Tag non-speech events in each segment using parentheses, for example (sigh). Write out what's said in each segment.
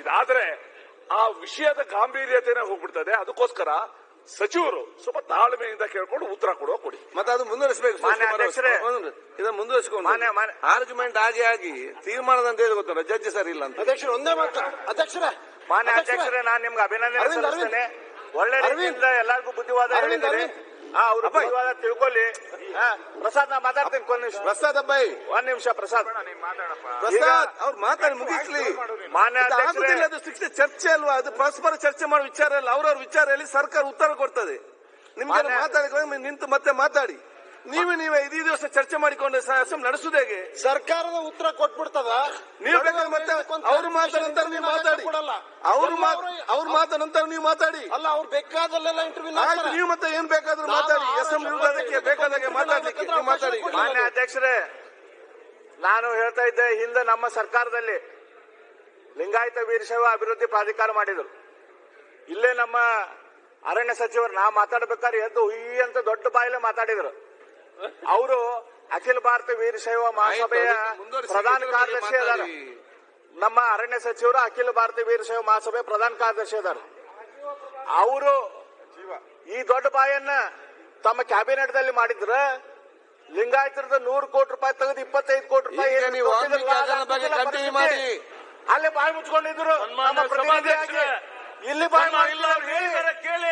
ಇದಾದ್ರೆ ಆ ವಿಷಯದ ಗಾಂಭೀರ್ಯತೆನೇ ಹೋಗ್ಬಿಡ್ತದೆ. ಅದಕ್ಕೋಸ್ಕರ ಸಚಿವರು ಸ್ವಲ್ಪ ತಾಳ್ಮೆಯಿಂದ ಕೇಳ್ಕೊಂಡು ಉತ್ತರ ಕೊಡುವ ಕೊಡಿ. ಮತ್ತೆ ಅದು ಮುಂದುವರಿಸಬೇಕು ಮಾನ್ಯ ಅಧ್ಯಕ್ಷರೇ. ಇದನ್ನ ಮುಂದುವರಿಸಿಕೊಂಡು ಮಾನ್ಯ- ಮಾನ್ಯ- ಆರ್ಗ್ಯುಮೆಂಟ್ ಆಗಿ ಆಗಿ ತೀರ್ಮಾನದಂತ ಹೇಳಿ ಗೊತ್ತಲ್ಲ ಜಡ್ಜ್ ಸರ್ ಇಲ್ಲ ಅಂತ. ಅಧ್ಯಕ್ಷರು ಒಂದೇ ಮಾತು. ಅಧ್ಯಕ್ಷರ ಮಾನ್ಯ ಅಧ್ಯಕ್ಷರೇ, ನಾನು ನಿಮ್ಗೆ ಅಭಿನಂದನೆ ಸಲ್ಲಿಸ್ತೇನೆ. ಒಳ್ಳೆ. ರೀತಿಯಿಂದ ಎಲ್ಲರಿಗೂ ಬುದ್ಧಿವಾದ ಹೇಳಿದ್ದೀರಿ. ಅವ್ರ ತಿಳ್ಕೊಳ್ಳಿ. ಪ್ರಸಾದ್ ನಾ ಮಾತಾಡ್ತೀನಿ ಒಂದ್ ನಿಮಿಷ. ಪ್ರಸಾದ್ ಅಬ್ಬಾಯಿ ಒಂದ್ ನಿಮಿಷ ಪ್ರಸಾದ್. ಪ್ರಸಾದ್ ಅವ್ರು ಮಾತಾಡಿ ಮುಗಿಸ್ಲಿ ಮಾನ್ಯ ಅಧ್ಯಕ್ಷರೇ. ಆಗುದಿಲ್ಲ ಅದು ಶಿಕ್ಷೆ ಚರ್ಚೆ ಅಲ್ವಾ? ಅದು ಪರಸ್ಪರ ಚರ್ಚೆ ಮಾಡೋ ವಿಚಾರ ಅಲ್ಲ ಅವ್ರವ್ರ ವಿಚಾರ ಹೇಳಿ ಸರ್ಕಾರ ಉತ್ತರ ಕೊಡ್ತದೆ. ನಿಮ್ಗೆ ಮಾತಾಡಿದ್ರೆ ಮಾತಾಡಿ ನಿಂತು ಮತ್ತೆ ಮಾತಾಡಿ. ನೀವೇ ನೀವೇ ಇದೇ ದಿವಸ ಚರ್ಚೆ ಮಾಡಿಕೊಂಡು ಅಸಂ ನಡೆಸುದು ಹೇಗೆ? ಸರ್ಕಾರದ ಉತ್ತರ ಕೊಟ್ಬಿಡ್ತದ? ನೀವು ಬೇಕಾದ್ರೆ ಮತ್ತೆ ಅವ್ರ ಮಾತಾಡ ನಂತರ ನೀವು ಮಾತಾಡಿ. ಕೊಡಲ್ಲ. ಅವ್ರು ಅವ್ರು- ಮಾತ ನಂತರ ನೀವು ಮಾತಾಡಿ. ಅಲ್ಲ ಅವ್ರು ಬೇಕಾದಲ್ಲೆಲ್ಲ ಇಂಟರ್ವ್ಯೂ ಆಯ್ತು ನೀವು ಮತ್ತೆ ಏನ್ ಬೇಕಾದ್ರೂ ಮಾತಾಡಿ. ಎಸ್ಎಂ ಅದಕ್ಕೆ ಬೇಕಾದಾಗೆ ಮಾತಾಡ್ಲಿಕ್ಕೆ ನೀವು ಮಾತಾಡಿ. ಮಾನ್ಯ ಅಧ್ಯಕ್ಷರೇ ನಾನು ಹೇಳ್ತಾ ಇದ್ದೆ ಹಿಂದೆ ನಮ್ಮ ಸರ್ಕಾರದಲ್ಲಿ ಲಿಂಗಾಯತ ವೀರಶೈವ ಅಭಿವೃದ್ಧಿ ಪ್ರಾಧಿಕಾರ ಮಾಡಿದ್ರು. ಇಲ್ಲೇ ನಮ್ಮ ಅರಣ್ಯ ಸಚಿವರು ನಾ ಮಾತಾಡ್ಬೇಕಾದ್ರೆ ಎದ್ದು ಹುಯಿ ಅಂತ ದೊಡ್ಡ ಬಾಯಿಲೆ ಮಾತಾಡಿದ್ರು. (laughs) ಅವರು ಅಖಿಲ ಭಾರತ ವೀರಶೈವ ಮಹಾಸಭೆಯ ಪ್ರಧಾನ ಕಾರ್ಯದರ್ಶಿ ಅದಾರ ನಮ್ಮ ಅರಣ್ಯ ಸಚಿವರು ಅಖಿಲ ಭಾರತ ವೀರಶೈವ ಮಹಾಸಭೆಯ ಪ್ರಧಾನ ಕಾರ್ಯದರ್ಶಿ ಅದಾರ ಅವರು ಈ ದೊಡ್ಡ ಬಾಯನ್ನ ತಮ್ಮ ಕ್ಯಾಬಿನೆಟ್ ದಲ್ಲಿ ಮಾಡಿದ್ರ ಲಿಂಗಾಯತರದ ನೂರು ಕೋಟಿ ರೂಪಾಯಿ ತೆಗೆದು ಇಪ್ಪತ್ತೈದು ಕೋಟಿ ರೂಪಾಯಿ ಅಲ್ಲಿ ಬಾಯಿ ಮುಚ್ಕೊಂಡಿದ್ರು. ಇಲ್ಲಿ ಬಾಯಿ ಕೇಳಿ.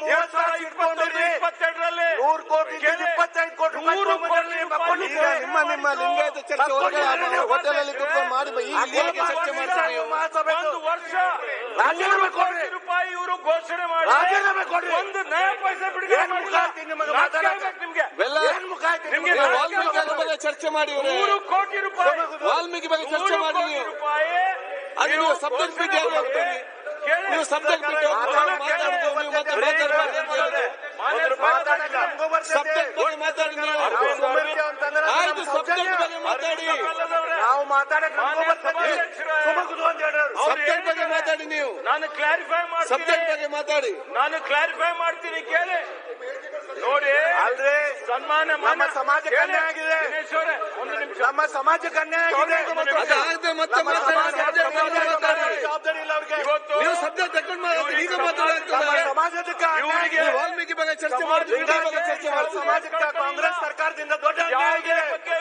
ಮೂವತ್ತು ಎರಡ್ ಸಾವಿರ ಸಾವಿರದ ಇಟ್ಕೊಂಡಿದ್ರಿ. ಇಪ್ಪತ್ತೆರಡರಲ್ಲಿ ನೂರು ಕೋಟಿ. ಇಪ್ಪತ್ತೈದು ಕೋಟಿ ನೂರು ಕೋಟಿ ನಿಮ್ಮ ನಿಮ್ಮ ಲಿಂಗಾಯತ ಚರ್ಚೆ ಒಳಗಡೆ ಹೋಟೆಲ್ ಅಲ್ಲಿ ಕುತ್ಕೊಂಡು ಮಾಡಿ ಈಗ ಚರ್ಚೆ ಮಾಡ್ತೀರಿ ಒಂದು ವರ್ಷ ರಾಜೀನಾಮೆ ಕೊಡ್ರಿ. ರೂಪಾಯಿ ಇವರು ಘೋಷಣೆ ಮಾಡಿ ರಾಜೀನಾಮೆ ಕೊಡ್ರಿ. ಒಂದು ನಯ ಪೈಸೆ ನಿಮಗೆ. ನಿಮಗೆ ಮುಖ ಆಯ್ತು? ವಾಲ್ಮೀಕಿ ಬಗ್ಗೆ ಚರ್ಚೆ ಮಾಡಿ. ನೂರು ಕೋಟಿ ರೂಪಾಯಿ ವಾಲ್ಮೀಕಿ ಬಗ್ಗೆ ಚರ್ಚೆ ಮಾಡಿ ಕೋಟಿ ರೂಪಾಯಿ ಅದು ನೀವು ಸಬ್ಜೆಕ್ಟ್ ಬಿಟ್ಟು? ನೀವು ಸಬ್ಜೆಕ್ಟ್ ಬಿಟ್ಟು ನೀವು ಮತ್ತೆ ಮಾತಾಡಬಾರ್ದು. ಸಬ್ಜೆಕ್ಟ್ ಬಗ್ಗೆ ಮಾತಾಡಿ ಆಯ್ತು ಸಬ್ಜೆಕ್ಟ್ ಬಗ್ಗೆ ಮಾತಾಡಿ. ನಾವು ಮಾತಾಡಕ್ಕೆ. ಸಬ್ಜೆಕ್ಟ್ ಬಗ್ಗೆ ಮಾತಾಡಿ ನೀವು. ನಾನು ಕ್ಲಾರಿಫೈ ಸಬ್ಜೆಕ್ಟ್ ಮಾಡ್ತೀನಿ ಬಗ್ಗೆ ಮಾತಾಡಿ. ನಾನು ಕ್ಲಾರಿಫೈ ಮಾಡ್ತೀನಿ ಕೇಳಿ. ನೋಡಿ. ಅಲ್ರಿ ಸನ್ಮಾನ ನಮ್ಮ ಸಮಾಜ ಕನ್ಯಾ ಆಗಿದೆ. ಒಂದು ನಿಮಿಷ. ನಮ್ಮ ಸಮಾಜ ಕನ್ಯಾ ಆಗಿದೆ. ಜವಾಬ್ದಾರಿ ಇಲ್ಲ ಅವ್ರಿಗೆ. ಇವತ್ತು ನೀವು ಸಬ್ಜೆಕ್ಟ್ ತಗೊಂಡು ಈಗ ಮಾತಾಡ್ತಾರೆ ಆಗಿದೆ. ವಾಲ್ಮೀಕಿ ಬಗ್ಗೆ ಚರ್ಚೆ ಮಾಡಿ ಚರ್ಚೆ ಮಾಡಿ ಸಮಾಜಕ್ಕೆ ಕಾಂಗ್ರೆಸ್ ಸರ್ಕಾರದಿಂದ ದೊಡ್ಡ ಅನ್ಯಾಯ ಬಗ್ಗೆ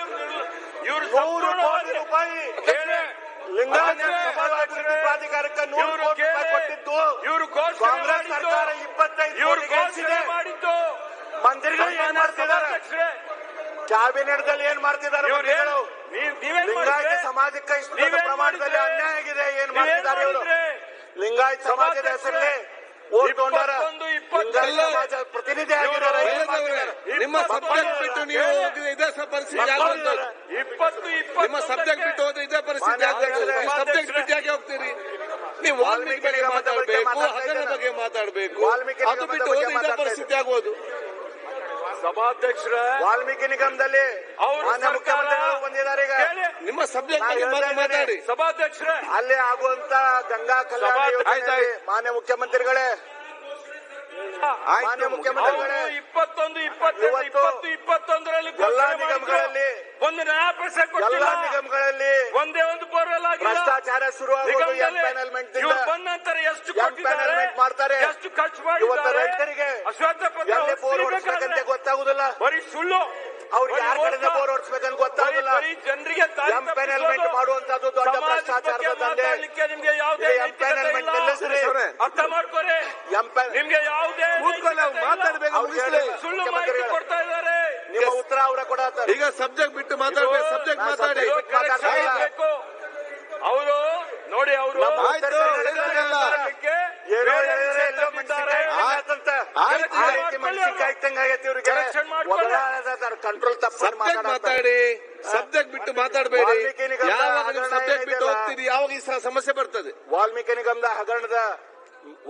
ಇವ್ರು- ನೂರು ಕೋಟಿ ರೂಪಾಯಿ ಪ್ರಾಧಿಕಾರಕ್ಕೆ ನೂರು ಕೋಟಿ ರೂಪಾಯಿ. ಕೊಟ್ಟಿದ್ದು. ಇವರು ಕಾಂಗ್ರೆಸ್. ಸರ್ಕಾರ ಇಪ್ಪತ್ತೈದು ಇವರು ಘೋಷಣೆ ಮಾಡಿದ್ದು. ಮಂತ್ರಿಗಳು ಏನ್ ಮಾಡ್ತಿದ್ದಾರೆ ಸಭಾಧ್ಯಕ್ಷರೇ, ಕ್ಯಾಬಿನೆಟ್ ದಲ್ಲಿ ಏನ್ ಮಾಡ್ತಿದ್ದಾರೆ ಲಿಂಗಾಯತ ಸಮಾಜಕ್ಕೆ ಇಷ್ಟು ದೊಡ್ಡ ಪ್ರಮಾಣದಲ್ಲಿ ಅನ್ಯಾಯ ಆಗಿದೆ ಏನ್ ಮಾಡ್ತಿದ್ದಾರೆ ಇವರು? ಲಿಂಗಾಯತ ಸಮಾಜದ ಹೆಸರಲ್ಲಿ. ಪ್ರತಿನಿಧಿ? ನಿಮ್ಮ ಸಬ್ಜೆಕ್ಟ್ ಬಿಟ್ಟು ನೀವು ಇದೇ ಪರಿಸ್ಥಿತಿ ನಿಮ್ಮ ಸಬ್ಜೆಕ್ಟ್ ಬಿಟ್ಟು ಹೋದ್ರೆ ಇದೇ ಪರಿಸ್ಥಿತಿ ಆಗ್ತದೆ ಸಬ್ಜೆಕ್ಟ್ ಬಿಟ್ಟು ಯಾಕೆ ಹೋಗ್ತೀರಿ? ನೀವು ವಾಲ್ಮೀಕಿ ಬಗ್ಗೆ ಮಾತಾಡಬೇಕು. ಹಗರಣ ಬಗ್ಗೆ ಮಾತಾಡಬೇಕು. ವಾಲ್ಮೀಕಿ ಅದು ಬಿಟ್ಟು ಹೋದ್ರೆ ಇದೇ ಪರಿಸ್ಥಿತಿ ಆಗೋದು. ಸಭಾಧ್ಯಕ್ಷರ ವಾಲ್ಮೀಕಿ ನಿಗಮದಲ್ಲಿ ಮುಖ್ಯಮಂತ್ರಿಗಳು ಬಂದಿದ್ದಾರೆ ಈಗ. ನಿಮ್ಮ ಇದ್ದೇನೆ. ಮಾತಾಡಿ. ಸಭಾಧ್ಯಕ್ಷರ. ಅಲ್ಲಿ ಆಗುವಂತ ಗಂಗಾ ಕಲ್ಯಾಣ ಸಭಾ-. ಮಾನ್ಯ ಮುಖ್ಯಮಂತ್ರಿಗಳೇ. ಮಾನ್ಯ ಮುಖ್ಯಮಂತ್ರಿಗಳೇ ಇಪ್ಪತ್ತೊಂದು ಇವತ್ತು ಇಪ್ಪತ್ತು ಇಪ್ಪತ್ತೊಂದರಲ್ಲಿ ಎಲ್ಲಾ ನಿಗಮಗಳಲ್ಲಿ ಒಂದು ಎಲ್ಲಾ ನಿಗಮಗಳಲ್ಲಿ ಒಂದೇ ಒಂದು ಬೋರ್ವೆಲ್ ಆಗಿಲ್ಲ ಭ್ರಷ್ಟಾಚಾರ ಶುರುವಾಗೋದು ಎಂ ಪ್ಯಾನಲ್ಮೆಂಟ್ ಇವ್ರು ಬಂದ ನಂತರ ಎಷ್ಟು ಎಂ ಕೊಟ್ಟಿದ್ದಾರೆ? ಮಾಡ್ತಾರೆ. ಎಷ್ಟು ಖರ್ಚು ಮಾಡಿ ಮಾಡಿದ್ದಾರೆ ರೈತರಿಗೆ ಅಶ್ವತ್ಥ ಪತ್ರ ಎಲ್ಲಿ ಬೋರ್ ಹೊಡ್ಸ್ಬೇಕಾದ್ರೆ ಹೊಡಿಸ್ಬೇಕಂತ ಗೊತ್ತಾಗುದಿಲ್ಲ ಬರೀ ಸುಳ್ಳು ಅವ್ರಿಗೆ ಯಾರ ಕಡೆ ಕಡೆಯಿಂದ. ಬೋರ್ ಹೊಡಿಸ್ಬೇಕಂತ ಗೊತ್ತಾಗಲ್ಲ ಜನರಿಗೆ ಎಂಪೆನಲ್ಮೆಂಟ್. ಮಾಡುವಂತದ್ದು ದೊಡ್ಡ ಭ್ರಷ್ಟಾಚಾರದ ದಂಧೆ ನಿಮ್ಗೆ ಯಾವುದೇ ಇದು ಎಂ ನೈತಿಕತೆ ಪ್ಯಾನಲ್ಮೆಂಟ್ ಇಲ್ಲ. ನಿಲ್ಲಿಸ್ರಿ. ಅರ್ಥ ಮಾಡ್ಕೊರಿ ನಿಮ್ಗೆ ಯಾವುದೇ ಅವ್ರು. ಮಾತಾಡ್ಬೇಕು, ಅವ್ರು. ಸುಳ್ಳು ಮಾಹಿತಿ. ಕೊಡ್ತಾ ಇದ್ದಾರೆ ನಿಮ್ಮ ಉತ್ತರ ಅವರ ಕೊಡತ್ತಾರೆ ಈಗ ಸಬ್ಜೆಕ್ಟ್ ಬಿಟ್ಟು ಮಾತಾಡ್ಬೇಕು ಸಬ್ಜೆಕ್ಟ್ ಮಾತಾಡಿ subject ಇದು correction ಮಾತಾಡ್ತಾ ಇಲ್ಲ. ಆಗ್ಬೇಕು. ಅವರು ನೋಡಿ ಅವರು ನಮ್ಮ ಆಯ್ತು, ಹೇಳಿದ್ರಲ್ಲ. ಏನೋ ಹೇಳಿದ್ರೆ ಎಲ್ಲೋ ಮೆಣಸಿನ್ಕಾಯಿ ಹಾಕಂತ. ಆಯ್ತು. ಆ ರೀತಿ ಮೆಣಸಿನ್ಕಾಯಿ ಇದ್ದಂಗೆ ಆಗೈತೆ ಇವ್ರಿಗೆ. Correction ಮಾಡ್ಕೊಳ್ಳಿ. ಕಂಟ್ರೋಲ್ ತಪ್ಪ ಸಬ್ಜೆಕ್ಟ್ ಮಾತಾಡಿ ಸಬ್ಜೆಕ್ಟ್ ಬಿಟ್ಟು ಮಾತಾಡಬೇಡಿ ವಾಲ್ಮೀಕಿ ನಿಗಮದ ಯಾವಾಗ ನೀವು ಹಗರಣ ಸಬ್ಜೆಕ್ಟ್ ಬಿಟ್ಟು ಏನಿದೆಯಲ್ಲ? ಹೋಗ್ತೀರಿ ಯಾವಾಗ ಈ ಸ- ಸಮಸ್ಯೆ ಬರ್ತದೆ ವಾಲ್ಮೀಕಿ ನಿಗಮದ ಹಗರಣದ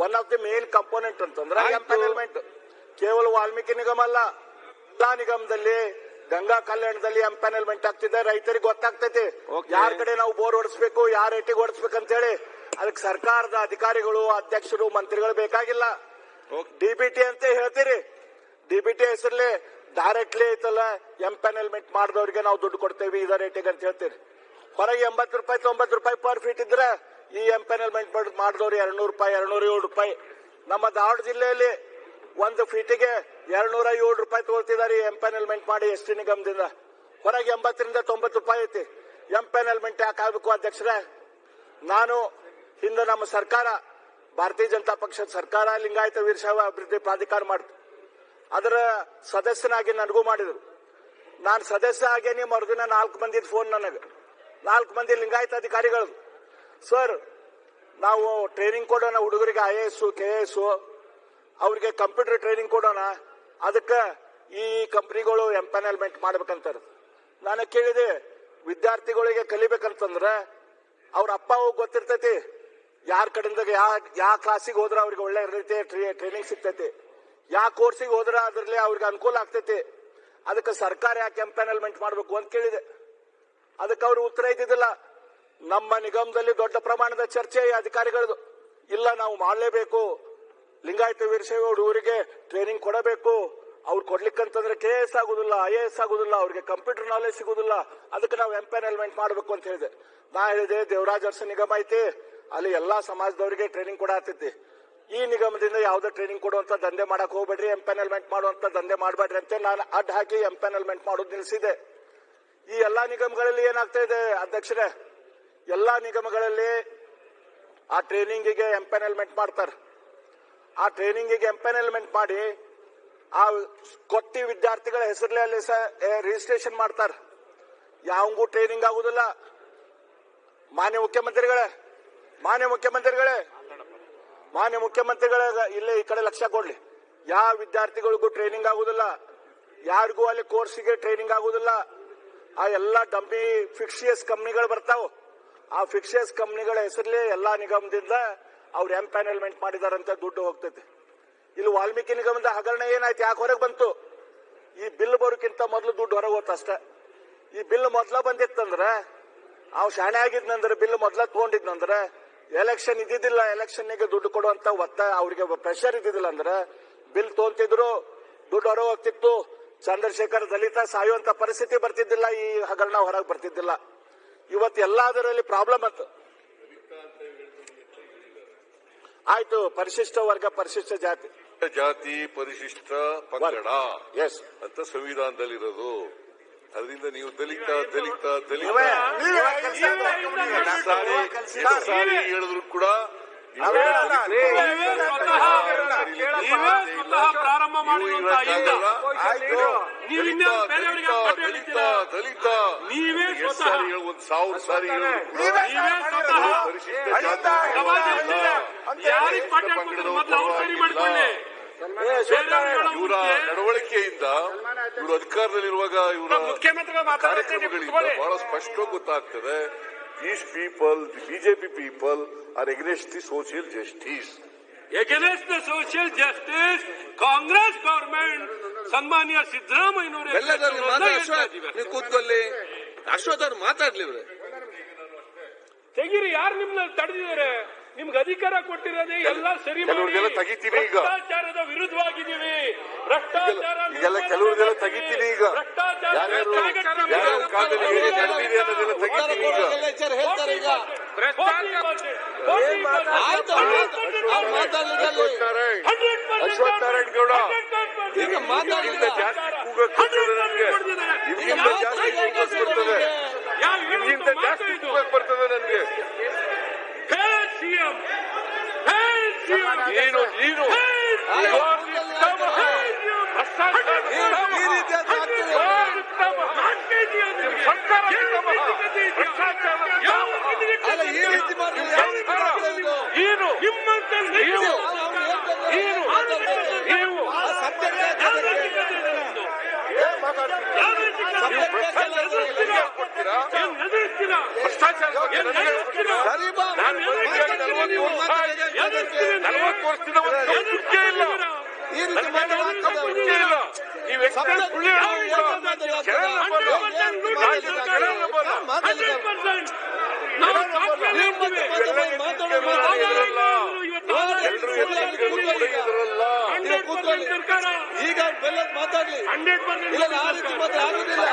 one of the main component ಅಂತಂದ್ರೆ. ಕೇವಲ ವಾಲ್ಮೀಕಿ ನಿಗಮ ಅಲ್ಲ. ಎಲ್ಲಾ ನಿಗಮದಲ್ಲಿ ಗಂಗಾ ಕಲ್ಯಾಣದಲ್ಲಿ ಎಂಪ್ಯಾನಲ್ಮೆಂಟ್ ಆಗ್ತಿದೆ. ರೈತರಿಗೆ ಗೊತ್ತಾಗ್ತೈತಿ. ಯಾರ ಕಡೆ ನಾವು ಬೋರ್ ಹೊಡಿಸ್ಬೇಕು ಯಾರ ರೇಟಿಗೆ ಅಂತ ಹೇಳಿ ಅದಕ್ಕೆ ಸರ್ಕಾರದ ಅಧಿಕಾರಿಗಳು ಅಧ್ಯಕ್ಷರು ಮಂತ್ರಿಗಳು ಬೇಕಾಗಿಲ್ಲ. ಡಿಬಿಟಿ ಅಂತ ಹೇಳ್ತೀರಿ. ಡಿಬಿಟಿ ಹೆಸರಲ್ಲಿ ಡೈರೆಕ್ಟ್ಲಿ ಐತಲ್ಲ ಎಂಪ್ಯಾನಲ್ಮೆಂಟ್ ಮಾಡಿದವರಿಗೆ ನಾವು ದುಡ್ಡು ಕೊಡ್ತೇವೆ ಇದ ರೇಟಿಗೆ ಅಂತ ಹೇಳ್ತೀರಿ. ಹೊರಗೆ ಎಂಬತ್ತು ರೂಪಾಯಿ ತೊಂಬತ್ತು ರೂಪಾಯಿ ಪರ್ ಫೀಟ್ ಇದ್ರೆ ಈ ಎಂಪ್ಯಾನಲ್ಮೆಂಟ್ ಮಾಡಿದವರು ಎರಡ್ನೂರು ರೂಪಾಯಿ ಎರಡ್ನೂರ ಏಳು ರೂಪಾಯಿ. ನಮ್ಮ ಧಾರವಾಡ ಜಿಲ್ಲೆಯಲ್ಲಿ ಒಂದು ಫೀಟಿಗೆ ಎರಡ್ನೂರ ಏಳು ರೂಪಾಯಿ ತಗೊಳ್ತಿದ್ದಾರೆ ಈ ಎಂಪ್ಯಾನಲ್ಮೆಂಟ್ ಮಾಡಿ ಎಸ್ ಟಿ ನಿಗಮದಿಂದ. ಹೊರಗೆ ಎಂಬತ್ತರಿಂದ ತೊಂಬತ್ತು ರೂಪಾಯಿ ಐತಿ. ಎಂಪ್ಯಾನಲ್ಮೆಂಟ್ ಯಾಕೆ ಆಗಬೇಕು ಅಧ್ಯಕ್ಷರೇ? ನಾನು ಹಿಂದೆ ನಮ್ಮ ಸರ್ಕಾರ, ಭಾರತೀಯ ಜನತಾ ಪಕ್ಷದ ಸರ್ಕಾರ, ಲಿಂಗಾಯತ ವೀರಶೈವ ಅಭಿವೃದ್ಧಿ ಪ್ರಾಧಿಕಾರ ಮಾಡ್ತು. ಅದರ ಸದಸ್ಯನಾಗಿ ನನಗೂ ಮಾಡಿದ್ರು. ನಾನು ಸದಸ್ಯ ಆಗೇನಿ, ಮರುದಿನ ನಾಲ್ಕು ಮಂದಿ ಫೋನ್ ನನಗೆ. ನಾಲ್ಕು ಮಂದಿ ಲಿಂಗಾಯತ ಅಧಿಕಾರಿಗಳು ಸರ್ ನಾವು ಟ್ರೈನಿಂಗ್ ಕೊಡೋಣ ಹುಡುಗರಿಗೆ I A S K S ಅವ್ರಿಗೆ ಕಂಪ್ಯೂಟರ್ ಟ್ರೈನಿಂಗ್ ಕೊಡೋಣ. ಅದಕ್ಕೆ ಈ ಕಂಪ್ನಿಗಳು ಎಂಪ್ಯಾನಲ್ಮೆಂಟ್ ಮಾಡ್ಬೇಕಂತಾರೆ. ನಾನು ಕೇಳಿದೆ, ವಿದ್ಯಾರ್ಥಿಗಳಿಗೆ ಕಲಿಬೇಕಂತಂದ್ರೆ ಅವ್ರ ಅಪ್ಪ ಹೋಗಿ ಗೊತ್ತಿರ್ತೈತಿ. ಯಾರ ಕಡೆಯಿಂದ ಯಾ ಯಾವ ಕ್ಲಾಸಿಗೆ ಹೋದ್ರೆ ಅವ್ರಿಗೆ ಒಳ್ಳೆ ರೀತಿ ಟ್ರೈನಿಂಗ್ ಸಿಗ್ತೈತಿ. ಯಾವ ಕೋರ್ಸಿಗೆ ಹೋದ್ರೆ ಅದರಲ್ಲಿ ಅವ್ರಿಗೆ ಅನುಕೂಲ ಆಗ್ತೈತಿ. ಅದಕ್ಕೆ ಸರ್ಕಾರ ಯಾಕೆ ಎಂಪ್ಯಾನಲ್ಮೆಂಟ್ ಮಾಡಬೇಕು ಅಂತ ಕೇಳಿದೆ. ಅದಕ್ಕೆ ಅವರು ಉತ್ತರ ಇದ್ದಿದ್ದಿಲ್ಲ. ನಮ್ಮ ನಿಗಮದಲ್ಲಿ ದೊಡ್ಡ ಪ್ರಮಾಣದ ಚರ್ಚೆ ಅಧಿಕಾರಿಗಳದು ಇಲ್ಲ, ನಾವು ಮಾಡಲೇಬೇಕು. ಲಿಂಗಾಯತ ವೀರಶೈವ ಹುಡುಗರಿಗೆ ಟ್ರೈನಿಂಗ್ ಕೊಡಬೇಕು. ಅವ್ರು ಕೊಡ್ಲಿಕ್ಕಂತಂದ್ರೆ ಕೆ ಎಸ್ ಆಗುದಿಲ್ಲ ಐ ಎ ಎಸ್ ಆಗುದಿಲ್ಲ, ಅವ್ರಿಗೆ ಕಂಪ್ಯೂಟರ್ ನಾಲೆಜ್ ಸಿಗುದಿಲ್ಲ. ಅದಕ್ಕೆ ನಾವು ಎಂಪೆನಲ್ಮೆಂಟ್ ಮಾಡಬೇಕು ಅಂತ ಹೇಳಿದೆ. ನಾ ಹೇಳಿದೆ, ದೇವರಾಜ್ ಅರ್ಸ ನಿಗಮ ಐತಿ, ಅಲ್ಲಿ ಎಲ್ಲಾ ಸಮಾಜದವರಿಗೆ ಟ್ರೈನಿಂಗ್ ಕೊಡಾತೈತಿ ಈ ನಿಗಮದಿಂದ ಯಾವುದೇ ಟ್ರೈನಿಂಗ್ ಕೊಡುವಂತ ದಂಧೆ ಮಾಡಕ್ ಹೋಗ್ಬೇಡ್ರಿ ಎಂಪೆನಲ್ಮೆಂಟ್ ಮಾಡುವಂತ ದಂಧೆ ಮಾಡಬೇಡ್ರಿ ಅಂತ ನಾನು ಅಡ್ ಹಾಕಿ ಎಂಪ್ಯಾನಲ್ಮೆಂಟ್ ಮಾಡೋದು ನಿಲ್ಸಿದೆ. ಈ ಎಲ್ಲಾ ನಿಗಮಗಳಲ್ಲಿ ಏನಾಗ್ತಾ ಇದೆ, ಅಧ್ಯಕ್ಷರೇ ಎಲ್ಲಾ ನಿಗಮಗಳಲ್ಲಿ ಆ ಟ್ರೈನಿಂಗಿಗೆ ಎಂಪ್ಯಾನಲ್ಮೆಂಟ್ ಮಾಡ್ತಾರೆ. ಆ ಟ್ರೈನಿಂಗಿಗೆ ಎಂಪ್ಯಾನಲ್ಮೆಂಟ್ ಮಾಡಿ ಆ ಕೊಟ್ಟಿ ವಿದ್ಯಾರ್ಥಿಗಳ ಹೆಸರಲ್ಲೇ ಅಲ್ಲಿ ರಿಜಿಸ್ಟ್ರೇಷನ್ ಮಾಡ್ತಾರೆ. ಯಾವಂಗೂ ಟ್ರೈನಿಂಗ್ ಆಗುದಿಲ್ಲ. ಮಾನ್ಯ ಮುಖ್ಯಮಂತ್ರಿಗಳೇ ಮಾನ್ಯ ಮುಖ್ಯಮಂತ್ರಿಗಳೇ, ಮಾನ್ಯ ಮುಖ್ಯಮಂತ್ರಿಗಳ, ಇಲ್ಲೇ ಈ ಕಡೆ ಲಕ್ಷ್ಯ ಕೊಡ್ಲಿ. ಯಾವ ವಿದ್ಯಾರ್ಥಿಗಳಿಗೂ ಟ್ರೈನಿಂಗ್ ಆಗುದಿಲ್ಲ, ಯಾರಿಗೂ ಅಲ್ಲಿ ಕೋರ್ಸಿಗೆ ಟ್ರೈನಿಂಗ್ ಆಗುದಿಲ್ಲ, ಆ ಎಲ್ಲಾ ಡಂಪಿ ಫಿಕ್ಸಿಯಸ್ ಕಂಪ್ನಿಗಳು ಬರ್ತಾವ. ಆ ಫಿಕ್ಷಸ್ ಕಂಪ್ನಿಗಳ ಹೆಸರಲ್ಲಿ ಎಲ್ಲಾ ನಿಗಮದಿಂದ ಅವ್ರು ಎಂಪ್ಯಾನಲ್ಮೆಂಟ್ ಮಾಡಿದಾರಂತ ದುಡ್ಡು ಹೋಗ್ತೈತಿ ಇಲ್ಲಿ ವಾಲ್ಮೀಕಿ ನಿಗಮದ ಹಗರಣ ಏನಾಯ್ತು? ಯಾಕೆ ಹೊರಗೆ ಬಂತು? ಈ ಬಿಲ್ ಬರೋಕ್ಕಿಂತ ಮೊದಲು ದುಡ್ಡು ಹೊರಗೆ ಹೋತ ಅಷ್ಟೇ. ಈ ಬಿಲ್ ಮೊದ್ಲ ಬಂದಿತ್ತಂದ್ರೆ ಅವ್ ಶಾಣೆ ಆಗಿದ್ನಂದ್ರೆ ಬಿಲ್ ಮೊದ್ಲ ತಗೊಂಡಿದ್ನಂದ್ರೆ ಎಲೆಕ್ಷನ್ ಇದ್ದಿದ್ದಿಲ್ಲ ಎಲೆಕ್ಷನ್ಗೆ ದುಡ್ಡು ಕೊಡುವಂತ ಒತ್ತ ಅವ್ರಿಗೆ ಪ್ರೆಷರ್ ಇದ್ದಿದ್ದಿಲ್ಲ ಅಂದ್ರೆ, ಬಿಲ್ ತೋಂತಿದ್ರು, ದುಡ್ಡು ಹೊರಗೆ ಹೋಗ್ತಿತ್ತು. ಚಂದ್ರಶೇಖರ್ ದಲಿತ ಸಾಯುವಂತ ಪರಿಸ್ಥಿತಿ ಬರ್ತಿದ್ದಿಲ್ಲ, ಈ ಹಗರಣ ಹೊರಗೆ ಬರ್ತಿದ್ದಿಲ್ಲ. ಇವತ್ತು ಎಲ್ಲದರಲ್ಲಿ ಪ್ರಾಬ್ಲಮ್ ಅಂತ ಆಯ್ತು ಪರಿಶಿಷ್ಟ ವರ್ಗ ಪರಿಶಿಷ್ಟ ಜಾತಿ. ಜಾತಿ ಪರಿಶಿಷ್ಟ ಪಂಗಡ ಎಸ್ ಅಂತ ಸಂವಿಧಾನದಲ್ಲಿರೋದು. ಅದರಿಂದ ನೀವು ದಲಿತ ದಲಿತ ದಲಿತ. ಸಾರಿ ಹೇಳಿದ್ರು ಕೂಡ ಪ್ರಾರಂಭ ನೀವು ಇನ್ನೇನು ಬೇರೆಯವರಿಗೆ ದಲಿತ ದಲಿತ ನೀವೇ ಸ್ವತಃ ಸಾವಿರ ಸಾರಿ ನೀವೇ ಸ್ವತಃ ಪರಿಶಿಷ್ಟ ಜಾತಿ ಸಮಾಜದಲ್ಲಿದೆ. ಯಾರಿಗೆ ಪಾಠ ಮೊದಲು ಅವ್ರು ಸರಿ ಮಾಡ್ಕೊಳ್ಳಿ. ಬೇರೆಯವ್ರು ಇವರ ನಡವಳಿಕೆಯಿಂದ ಇವರು ಅಧಿಕಾರದಲ್ಲಿರುವಾಗ ಇವರ ಕಾರ್ಯಕ್ರಮಗಳಿಂದ ಬಹಳ ಸ್ಪಷ್ಟವಾಗಿ ಗೊತ್ತಾಗ್ತದೆ. These people the BJP people are against the social justice. Against the social justice Congress government ಸನ್ಮಾನ್ಯ ಸಿದ್ದರಾಮಯ್ಯನವರೇ ಕೂತ್ಕೊಳ್ಳಿ ಅಶ್ವಥ್ ಅವ್ರು ಮಾತಾಡ್ಲಿ ಇವ್ರೆ ತೆಗೀರಿ ಯಾರು ನಿಮ್ನ ತಡೆದಿದ್ದಾರೆ? ನಿಮ್ಗೆ ಅಧಿಕಾರ ಕೊಟ್ಟಿರೋದೇ ಎಲ್ಲ ಸರಿ ತೆಗಿತೀನಿ ಈಗ. ಭ್ರಷ್ಟಾಚಾರದ ವಿರುದ್ಧವಾಗಿದ್ದೀವಿ. ಭ್ರಷ್ಟಾಚಾರ ಈಗೆಲ್ಲ ಕೆಲವ್ರಿಗೆಲ್ಲ ತೆಗಿತೀನಿ ಈಗ. ಭ್ರಷ್ಟಾಚಾರ ಅಶ್ವಥ್ ನಾರಾಯಣ್ ಗೌಡ ನಿಮ್ಗಿಂತ ಜಾಸ್ತಿ ಕೂಗಕ್ ಬರ್ತದೆ ನನಗೆ ನಿಮ್ಗಿಂತ ಜಾಸ್ತಿ ಕೂಗಕ್ ಬರ್ತದೆ ನಿಮ್ಗಿಂತ ಜಾಸ್ತಿ ಕೂಗಕ್ ಬರ್ತದೆ ನನಗೆ ನೀನು ನೀನು ಆಯ್ತು. ನಲವತ್ತು ವರ್ಷ ನಲವತ್ತು ವರ್ಷದಿಂದ ಒಂದು ಇಲ್ಲ ಈ ರೀತಿ ಈಗ ಬೆಲ್ಲದ್ ಮಾತಾಡ ಮಾತಾಡ್ಲಿ ಹಂಡ್ರೆಡ್ ಇಲ್ಲ ಆ ರೀತಿ ಮಾತ್ರ ಆಗುದಿಲ್ಲ.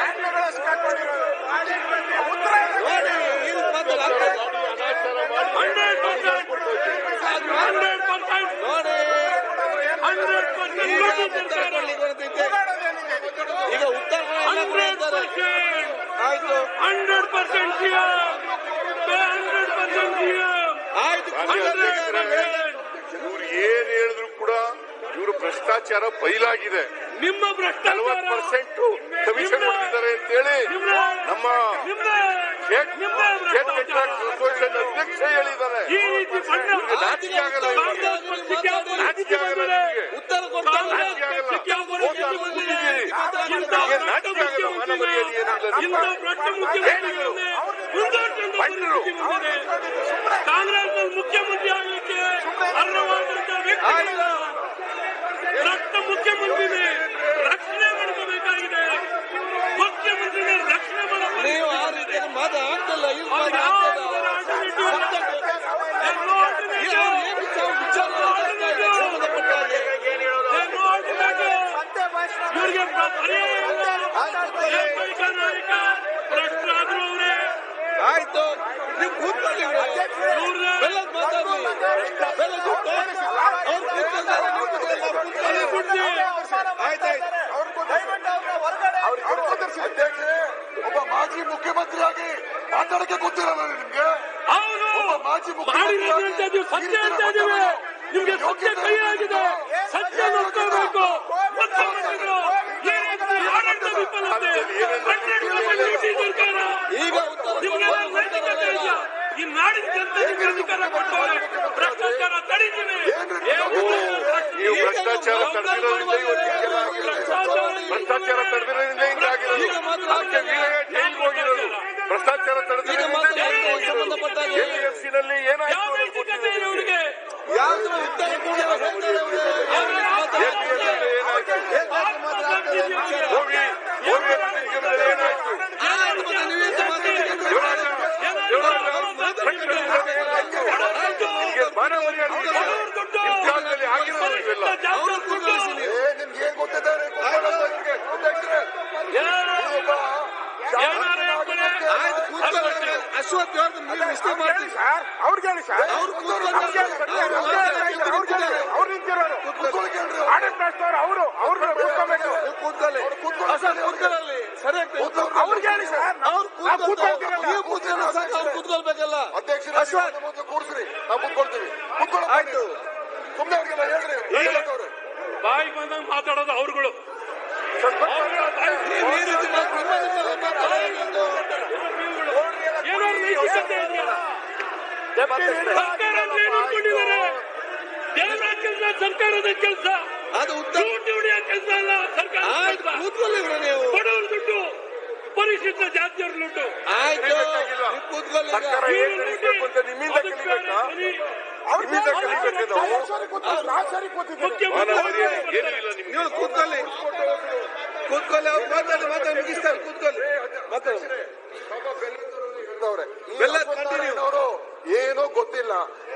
ಹಂಡ್ರೆಡ್ ಪರ್ಸೆಂಟ್ ಹಂಡ್ರೆಡ್ ಪರ್ಸೆಂಟ್ ನೋಡಿ ಹಂಡ್ರೆಡ್ ಪರ್ಸೆಂಟ್ ಈಗ. ಉತ್ತರ ಆಯ್ತು. ಹಂಡ್ರೆಡ್ ಪರ್ಸೆಂಟ್ ಹಂಡ್ರೆಡ್ ಪರ್ಸೆಂಟ್ ಆಯ್ತು. ಇವ್ರು ಏನ್ ಹೇಳಿದ್ರು ಕೂಡ ಇವರು ಭ್ರಷ್ಟಾಚಾರ ಬಯಲಾಗಿದೆ ನಿಮ್ಮ ನಲವತ್ತು ಪರ್ಸೆಂಟ್ ಕಮಿಷನ್ ಕೊಟ್ಟಿದ್ದಾರೆ ಅಂತ ಅಂತೇಳಿ ನಮ್ಮ ಅಸೋಸಿಯೇಷನ್ ಅಧ್ಯಕ್ಷ ಹೇಳಿದ್ದಾರೆ. ನಾಚಿಕೆ ಆಗಲ್ಲ ನಾಚಿಕೆ. ಉತ್ತರ ನಾಚಿಕೆ ಆಗಲ್ಲ. ಮಾನ. ಮರ್ಯಾದೆ ಕಾಂಗ್ರೆಸ್ ಮುಖ್ಯಮಂತ್ರಿ ಆಗಲಿಕ್ಕೆ ಅರ್ಹವಾದಂತಹ ವ್ಯಕ್ತಿ ಭ್ರಷ್ಟ ಮುಖ್ಯಮಂತ್ರಿನೇ ರಕ್ಷಣೆ ಮಾಡ್ಕೋಬೇಕಾಗಿದೆ ಮುಖ್ಯಮಂತ್ರಿನ ರಕ್ಷಣೆ ಮಾಡಬೇಕು ನೀವು ಆ ರೀತಿ ಮಾತು ಆಗ್ತಲ್ಲ ಇಲ್ಲಿ ಅವ್ರು ಮಾತು ಯಾವ ಆಗ್ತದ alternative ಇಲ್ಲ. There's no alternative. ಅವ್ರು ಏನು ವಿಚಾರ ವಿಚಾರ ಮಾಡ್ತಾ ಇದ್ದಾರೆ ಸಂಬಂಧಪಟ್ಟ ಹಾಗೆ. There's no alternative. ಇವ್ರಿಗೆ ಪರ್ಯಾಯ ಇಲ್ಲ. ಏಕೈಕ ನಾಯಕ ಭ್ರಷ್ಟರಾದ್ರು ಅವರೇ ಆಯ್ತು ನೀವು ಕೂತ್ಕೊಳ್ಳಿ ಇವ್ರೆ. ಇವ್ರೇ ಬೆಲ್ಲದ್ ಮಾತಾಡ್ಲಿ ಬೆಲ್ಲ ದುಡ್ಡು ಅವ್ರು ಕೂತ್ಕೊಳ್ತಾರೆ ನೀವು ಕೂತ್ಕೊಳ್ಳಿ, ಅವ್ರು ಕೂತ್ಕೊಳ್ಳಿ. ಬುದ್ಧಿ. ಆಯ್ತಾಯ್ತು ಅಧ್ಯಕ್ಷರೇ ಒಬ್ಬ ಮಾಜಿ ಮುಖ್ಯಮಂತ್ರಿಯಾಗಿ ಮಾತಾಡಕ್ಕೆ ಗೊತ್ತಿರಲ್ಲ ನಿಮ್ಗೆ. ಹೌದು. ಮಾಜಿ ಮುಖ್ಯಮಂತ್ರಿ ಸತ್ಯ ಅಂತ ಇದೀವಿ ನಿಮ್ಗೆ ಸತ್ಯ ಕೈ ಆಗಿದೆ ಸತ್ಯ ನೋಡ್ಕೋಬೇಕು ಮುಖ್ಯಮಂತ್ರಿಗಳು ಈಗ ಈ ನಾಡಿನ ಜನತೆಗೆ ಅಧಿಕಾರ ಕೊಟ್ಟವ್ರೆ ಭ್ರಷ್ಟಾಚಾರ ತಡೀತೀನಿ. ನೀವು ಭ್ರಷ್ಟಾಚಾರ. ಭ್ರಷ್ಟಾಚಾರ ತಡೆದಿರೋದ್ರಿಂದ ಹಿಂಗಾಗಿರೋದು ಭ್ರಷ್ಟಾಚಾರ ತಡೆದಿದೆ. ತಡೆದಿರೋದ್ರಿಂದ ಮಾತ್ರ ಜೈಲಿಗೆ ಹೋಗಿರೋದು ಸಂಬಂಧಪಟ್ಟ ನಲ್ಲಿ ಏನಾಯ್ತು ಯಾವ ಅನ್ನೋದು ನೈತಿಕತೆ ಗೊತ್ತಿಲ್ಲ ಇದೆ ಇವರಿಗೆ ಯಾವ್ದು ಉತ್ತರ ಕೊಡಲ್ಲ ಹೇಳ್ತಾರೆ ಅವ್ರು. APL ನಲ್ಲಿ ಏನಾಯ್ತು ಬೇಕಾದ್ರೆ ಮಾತ್ರ ಆಗ್ತದೆ ವಿಚಾರ. ಹೋಗಿ ಹೋಗಿ ಅಭಿವೃದ್ಧಿ ನಿಗಮದಲ್ಲಿ ಏನಾಯ್ತು ಆಯ್ತು ಮತ್ತೆ ನೀವೇನು ಮಾತಾಡ್ಲಿಕ್ಕೆ ದೇವರಾಜ ದೇವರಾಜ ಪ್ರಕರಣದಲ್ಲಿ ಏನಾಯ್ತು ನಿಮಗೆ ಮಾನ ಮರ್ಯಾದೆ ಇದೆಯಾ? ನಿಮ್ ಕಾಲದಲ್ಲಿ ಆಗಿರೋದು ಇವೆಲ್ಲ ಅವ್ರು ಕೂತ್ಕೊಳಿಸಿ ನೀವು. ನಿಮ್ಗೆ ಏನ್ ಗೊತ್ತಿದ್ದಾರೆ ಅಧ್ಯಕ್ಷರೇ ಆಯ್ತು ಕೂತ್ಕೊಳ್ಳಿ ಅಶ್ವಥ್ ಅವ್ರದ್ದು ನೀವು ಮಿಸ್ಟೇಕ್ ಮಾಡ್ತೀವಿ ಸರ್ ಅವ್ರು ಅವ್ರು. ಅವ್ರು ನಿಂತಿರೋರು ಆಡಳಿತ ನಡೆಸ್ತವ್ರು ಅವರು ಅವ್ರು ಕೂತ್ಕೋಬೇಕು ನೀವು ಕೂತ್ಕೊಳ್ಳಿ ಕೂತ್ಕೊಳ್ಳಿ ಸರಿ ಆಗ್ತದೆ. ಅವ್ರಿಗೆ ಹೇಳಿ ಸರ್ ಅವ್ರು. ಕೂತ್ಕೊಳ್ತೀರಲ್ಲ. ನೀವು ಕೂತ್ಕೊಳ್ಳಿ ಸಾಕು ಅವ್ರು ಕೂತ್ಕೊಳ್ಬೇಕಲ್ಲ ಅಧ್ಯಕ್ಷರೇ ಕೂರಿಸ್ರಿ ನಾವು ಕುತ್ಕೊಳ್ತೀವಿ ಕುತ್ಕೊಳ್ಳಿ ಆಯ್ತು ಸುಮ್ಮನೆ ಅವ್ರಿಗೆಲ್ಲ ಹೇಳ್ರಿ ಬಾಯಿ ಬಂದಂಗೆ ಮಾತಾಡೋದು ಅವ್ರುಗಳು ನೀವು ಈ ರೀತಿ ಮಾತು- ನಿಮ್ಮ ನಿಮ್ಮಲ್ಲಿ ಮಾತಾಡೋದು ಏನೋ ನೈತಿಕತೆ ಇದೆಯಾ ಸರ್ಕಾರ ಅಂದ್ರೆ ಏನ್ ಅನ್ಕೊಂಡಿದ್ದಾರೆ ದೇವರ ಕೆಲಸ ಸರ್ಕಾರದ ಕೆಲಸ. ಅದು ದುಡ್ಡು ಕೆಲಸ ಅಲ್ಲ ಸರ್ಕಾರ ಬಡವರ ದುಡ್ಡು ಪರಿಶಿಷ್ಟ ಜಾತಿಯವ್ರ ದುಡ್ಡು. ನೀವು ಕೂತ್ಕೊಳ್ಳಿ ಸರ್ಕಾರ ಏನ್ ಅಂತ ನಿಮ್ಮಿಂದ ಕಲಿಬೇಕಾ ನಿಮ್ಮಿಂದ ಕಲಿಬೇಕು ನಾವು ಮಾನ ಮರ್ಯಾದೆ ಇಲ್ಲ ನಿಮ್ಗೆ. ನೀವು ಕೂತ್ಕೊಳ್ಳಿ. ಅವ್ರು ಮಾತಾಡಿ ಮಾತಾಡಿ ಮುಗಿಸ್ತಾರೆ ಕೂತ್ಕೊಳ್ಳಿ. ಮಾತಾಡಿ. ಬೆಲ್ಲ continue. ಏನೂ ಗೊತ್ತಿಲ್ಲ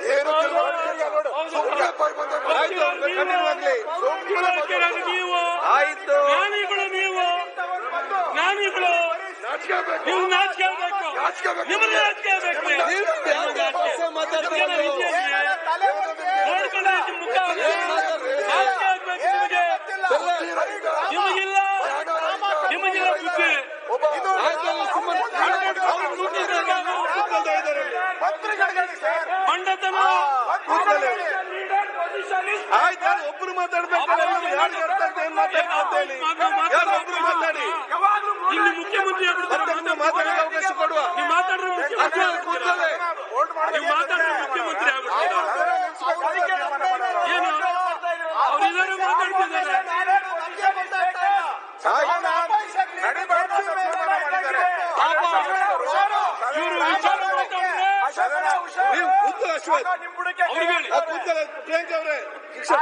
ಏನು ತಿಳುವಳಿಕೆ ಇಲ್ಲ ಸುಮ್ಮನೆ ಆಯ್ತು ಜ್ಞಾನಿಗಳು ನೀವು ಜ್ಞಾನಿಗಳು. ನೀವು ಆಯ್ತು ಯಾರು ಒಬ್ರು ಮಾತಾಡ್ಬೇಕು ಯಾರು ಯಾರು ಅರ್ಥ ಆಗ್ತದೆ ಏನ್ ಮಾತಾಡ್ತಾರೆ ಅಂತ ಹೇಳಿ ಯಾರು ಒಬ್ರು ಮಾತಾಡಿ ಇಲ್ಲಿ ಮುಖ್ಯಮಂತ್ರಿ ಮತ್ತೆ ಮುಂದೆ ಅವಕಾಶ ಕೊಡುವ ನೀವು ಮಾತಾಡಿದ್ರೆ ಕೂತ್ಕೊಳ್ಳಿ ನೀವು ಮಾತಾಡ್ರೆ ಮುಖ್ಯಮಂತ್ರಿ ಏನು ಅವ್ರು ಇದಾರೆ ಮಾತಾಡ್ತಿದ್ದಾರೆ ಇವರು ವಿಚಾರ ನೀವು ಕೂತ್ಕೊಳ್ಳಿ ಅಶ್ವಥ್ ಪ್ರಿಯಾಂಕ ಅವರೇ ಶಿಕ್ಷೆ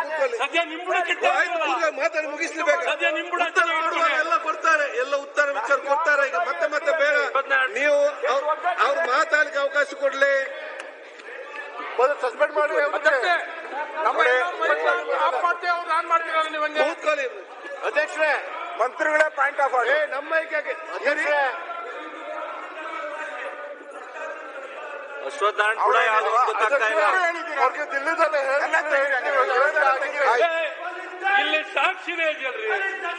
ಮಾತಾಡಿ ಮುಗಿಸ್ಲೇಬೇಕು ಎಲ್ಲ ಕೊಡ್ತಾರೆ ಎಲ್ಲ ಉತ್ತರ ವಿಚಾರ ಕೊಡ್ತಾರೆ. ಈಗ ಮತ್ತೆ ಮತ್ತೆ ಬೇಡ ನೀವು ಅವ್ರ್- ಅವ್ರು ಮಾತಾಡ್ಲಿಕ್ಕೆ ಅವಕಾಶ ಕೊಡ್ಲಿ. ಸಸ್ಪೆಂಡ್ ಮಾಡಿ ಕೂತ್ಕೊಳ್ಳಿ. ಅಧ್ಯಕ್ಷರೇ ಮಂತ್ರಿಗಳೇ ಪಾಯಿಂಟ್ ಆಫ್ ಏ ನಮ್ಮ ಅಶ್ವತ್ಥನಾರಾಯಣ ಕೂಡ ಯಾವ್ದು ಗೊತ್ತಾಗ್ತಾ ಇಲ್ಲ ಇಲ್ಲಿ ಸಾಕ್ಷಿನೇ ಇದೆಯಲ್ರಿ